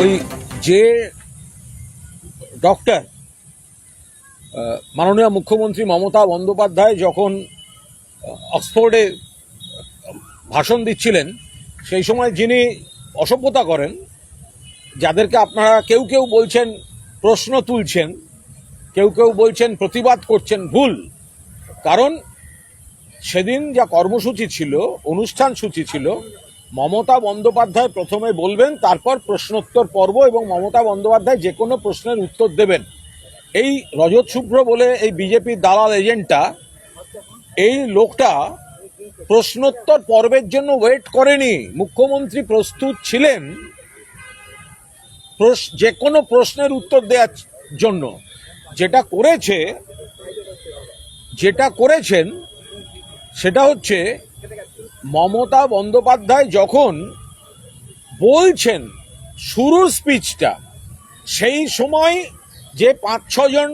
ওই যে ডক্টর মাননীয় মুখ্যমন্ত্রী মমতা বন্দ্যোপাধ্যায় যখন অক্সফোর্ডে ভাষণ দিচ্ছিলেন, সেই সময় যিনি অসভ্যতা করেন, যাদেরকে আপনারা কেউ কেউ বলছেন প্রশ্ন তুলছেন, কেউ কেউ বলছেন প্রতিবাদ করছেন ভুল, কারণ সেদিন যা কর্মসূচি ছিল, অনুষ্ঠান সূচি ছিল মমতা বন্দ্যোপাধ্যায় প্রথমে বলবেন, তারপর প্রশ্নোত্তর পর্ব এবং মমতা বন্দ্যোপাধ্যায় যে কোনো প্রশ্নের উত্তর দেবেন। এই রজত শুভ্র বলে এই বিজেপির দালাল এজেন্টটা, এই লোকটা প্রশ্নোত্তর পর্বের জন্য ওয়েট করেনি। মুখ্যমন্ত্রী প্রস্তুত ছিলেন যে কোনো প্রশ্নের উত্তর দেওয়ার জন্য। যেটা করেছে, যেটা করেছেন, সেটা হচ্ছে মমতা বন্দ্যোপাধ্যায় যখন বলছেন শুরুর স্পিচটা, সেই সময় যে পাঁচ ছজন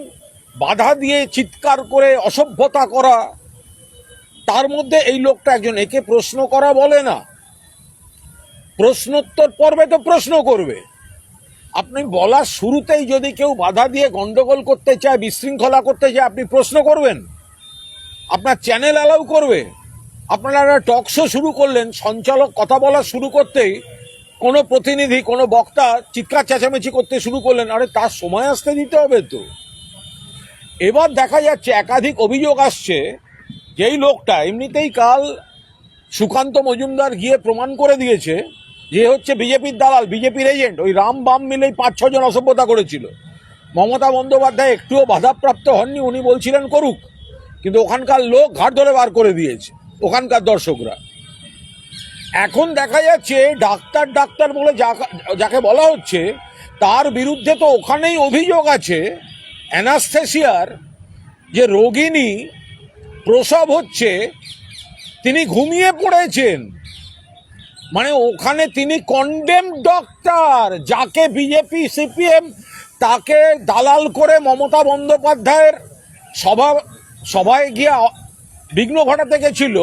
বাধা দিয়ে চিৎকার করে অসভ্যতা করা, তার মধ্যে এই লোকটা একজন, একে প্রশ্ন করা বলে না। প্রশ্নোত্তর পর্বে তো প্রশ্ন করবে। আপনি বলার শুরুতেই যদি কেউ বাধা দিয়ে গন্ডগোল করতে চায়, বিশৃঙ্খলা করতে চায়, আপনি প্রশ্ন করবেন? আপনার চ্যানেল অ্যালাউ করবে? আপনারা টক শো শুরু করলেন, সঞ্চালক কথা বলা শুরু করতেই কোনো প্রতিনিধি, কোনো বক্তা চিৎকার চেঁচামেচি করতে শুরু করলেন। আরে, তার সময় আসতে দিতে হবে তো। এবার দেখা যাচ্ছে একাধিক অভিযোগ আসছে, যেই লোকটা এমনিতেই কাল সুকান্ত মজুমদার গিয়ে প্রমাণ করে দিয়েছে যে হচ্ছে বিজেপির দালাল, বিজেপির এজেন্ট ওই রাম বাম মিলেই পাঁচ ছজন অসভ্যতা করেছিল। মমতা বন্দ্যোপাধ্যায় একটুও বাধাপ্রাপ্ত হননি, উনি বলছিলেন করুক, কিন্তু ওখানকার লোক ঘাট ধরে বার করে দিয়েছে। ওখানকার দর্শকরা। এখন দেখা যাচ্ছে ডাক্তার ডাক্তার বলে যাকা- বলা হচ্ছে, তার বিরুদ্ধে তো ওখানেই অভিযোগ আছে অ্যানাস্থেসিয়ার যে রোগিনী প্রসব হচ্ছে, তিনি ঘুমিয়ে পড়েছেন। মানে ওখানে তিনি কন্ডেম ডক্টর যাকে বিজেপি সিপিএম তাকে দালাল করে মমতা বন্দ্যোপাধ্যায়ের সভা সভায় গিয়ে বিঘ্ন ঘটাতে গেছিল,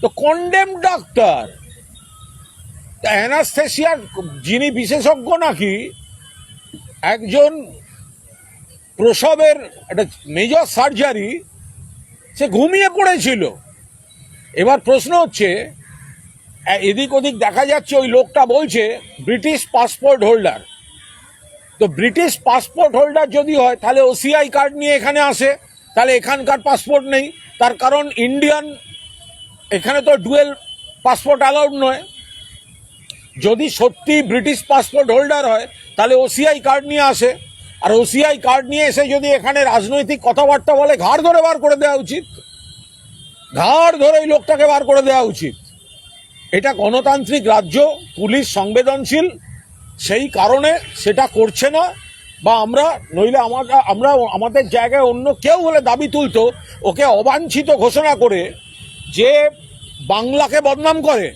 তো কন্ডেম ডাক্তার অ্যানাস্থেসিয়ার যিনি বিশেষজ্ঞ নাকি, একজন প্রসবের একটা মেজর সার্জারি সে ঘুমিয়ে পড়েছিল। এবার প্রশ্ন হচ্ছে এদিক ওদিক দেখা যাচ্ছে ওই লোকটা বলছে, ব্রিটিশ পাসপোর্ট হোল্ডার তো ব্রিটিশ পাসপোর্ট হোল্ডার যদি হয়, তাহলে ওসিআই কার্ড নিয়ে এখানে আসে। তাহলে এখানকার পাসপোর্ট নেই। তার কারণ ইন্ডিয়ান এখানে তো ডুয়েল পাসপোর্ট অ্যালাউড নয়। যদি সত্যি ব্রিটিশ পাসপোর্ট হোল্ডার হয়, তাহলে ওসিআই কার্ড নিয়ে আসে। আর ওসিআই কার্ড নিয়ে এসে যদি এখানে রাজনৈতিক কথাবার্তা বলে, ঘাড় ধরে বার করে দেওয়া উচিত। ঘাড় ধরে এই লোকটাকে বার করে দেওয়া উচিত। এটা গণতান্ত্রিক রাজ্য, পুলিশ সংবেদনশীল। সেই কারণে সেটা করছে না। বা আমরা নইলে আমরা আমরা আমাদের জায়গায় অন্য কেউ হলে দাবি তুলতো, ওকে অবাঞ্ছিত ঘোষণা করে যে বাংলাকে বদনাম করে,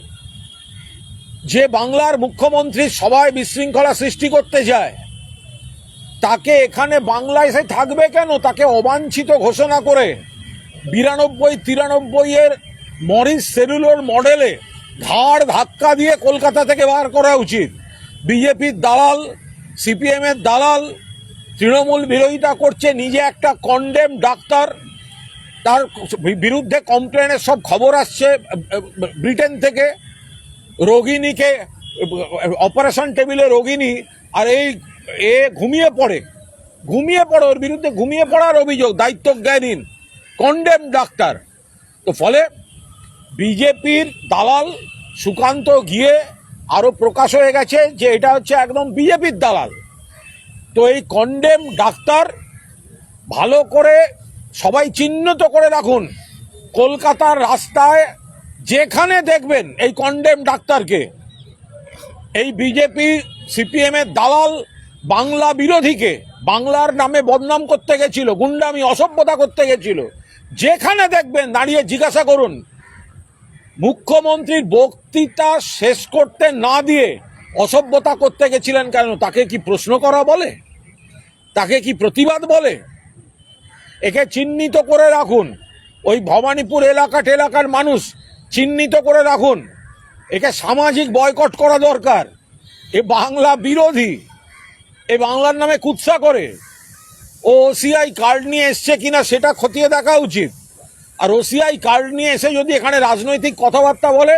যে বাংলার মুখ্যমন্ত্রী সবাই বিশৃঙ্খলা সৃষ্টি করতে যায়, তাকে এখানে বাংলায় সে থাকবে কেন? তাকে অবাঞ্ছিত ঘোষণা করে বিরানব্বই, তিরানব্বই এর মরিস সেলুলোর মডেলে ঘাড় ধাক্কা দিয়ে কলকাতা থেকে বার করা উচিত। বিজেপির দালাল সিপিএম এর দালাল তৃণমূল বিরোধিতা করছে, নিজে একটা কন্ডেম ডাক্তার, তার বিরুদ্ধে কমপ্লেনের সব খবর আসছে, ব্রিটেন থেকে। রোগিনীকে অপারেশন টেবিলে রোগিনী আর এই, এ ঘুমিয়ে পড়ে ঘুমিয়ে পড়ে, ওর বিরুদ্ধে ঘুমিয়ে পড়ার অভিযোগ, দায়িত্ব জ্ঞানীন কন্ডেম ডাক্তার। তো ফলে বিজেপির দালাল সুকান্ত গিয়ে আরও প্রকাশ হয়ে গেছে যে এটা হচ্ছে একদম বিজেপির দালাল। তো এই কন্ডেম ডাক্তার ভালো করে সবাই চিহ্নিত করে রাখুন। কলকাতার রাস্তায় যেখানে দেখবেন এই কন্ডেম ডাক্তারকে, এই বিজেপি সিপিএম এর দালাল বাংলা বিরোধীকে, বাংলার নামে বদনাম করতে গেছিল, গুন্ডামি, অসভ্যতা করতে গেছিল, যেখানে দেখবেন দাঁড়িয়ে জিজ্ঞাসা করুন মুখ্যমন্ত্রীর বক্তৃতা শেষ করতে না দিয়ে অসভ্যতা করতে গেছিলেন কেন? তাকে কি প্রশ্ন করা বলে? তাকে কি প্রতিবাদ বলে? একে চিহ্নিত করে রাখুন। ওই ভবানীপুর এলাকা এলাকার মানুষ চিহ্নিত করে রাখুন। একে সামাজিক বয়কট করা দরকার। এ বাংলা বিরোধী। এ বাংলার নামে কুৎসা করে। ও ওসিআই কার্ড নিয়ে এসছে কিনা সেটা খতিয়ে দেখা উচিত। আর ওসিআই কার্ড নিয়ে এসে যদি এখানে রাজনৈতিক কথাবার্তা বলে,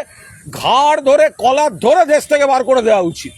ঘাড় ধরে, কলার ধরে দেশ থেকে বার করে দেওয়া উচিত।